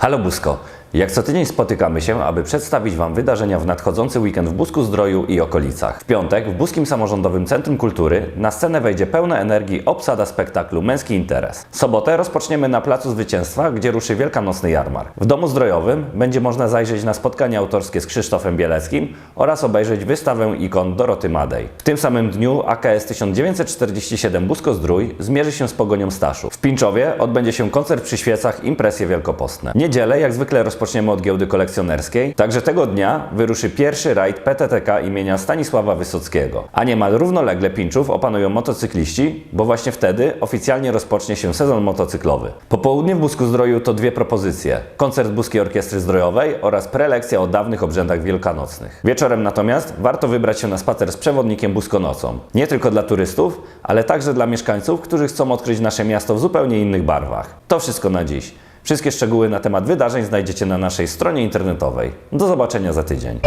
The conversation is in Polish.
Halo Busko! Jak co tydzień spotykamy się, aby przedstawić Wam wydarzenia w nadchodzący weekend w Busku Zdroju i okolicach. W piątek w Buskim Samorządowym Centrum Kultury na scenę wejdzie pełna energii obsada spektaklu Męski Interes. Sobotę rozpoczniemy na Placu Zwycięstwa, gdzie ruszy wielkanocny jarmark. W Domu Zdrojowym będzie można zajrzeć na spotkanie autorskie z Krzysztofem Bieleckim oraz obejrzeć wystawę ikon Doroty Madej. W tym samym dniu AKS 1947 Busko Zdrój zmierzy się z Pogonią Staszów. W Pińczowie odbędzie się koncert przy świecach Impresje Wielkopostne. Niedzielę jak zwykle rozpoczniemy od giełdy kolekcjonerskiej, także tego dnia wyruszy pierwszy rajd PTTK imienia Stanisława Wysockiego. A niemal równolegle Pińczów opanują motocykliści, bo właśnie wtedy oficjalnie rozpocznie się sezon motocyklowy. Popołudnie w Busku Zdroju to dwie propozycje. Koncert Buskiej Orkiestry Zdrojowej oraz prelekcja o dawnych obrzędach wielkanocnych. Wieczorem natomiast warto wybrać się na spacer z przewodnikiem Buskonocą. Nie tylko dla turystów, ale także dla mieszkańców, którzy chcą odkryć nasze miasto w zupełnie innych barwach. To wszystko na dziś. Wszystkie szczegóły na temat wydarzeń znajdziecie na naszej stronie internetowej. Do zobaczenia za tydzień.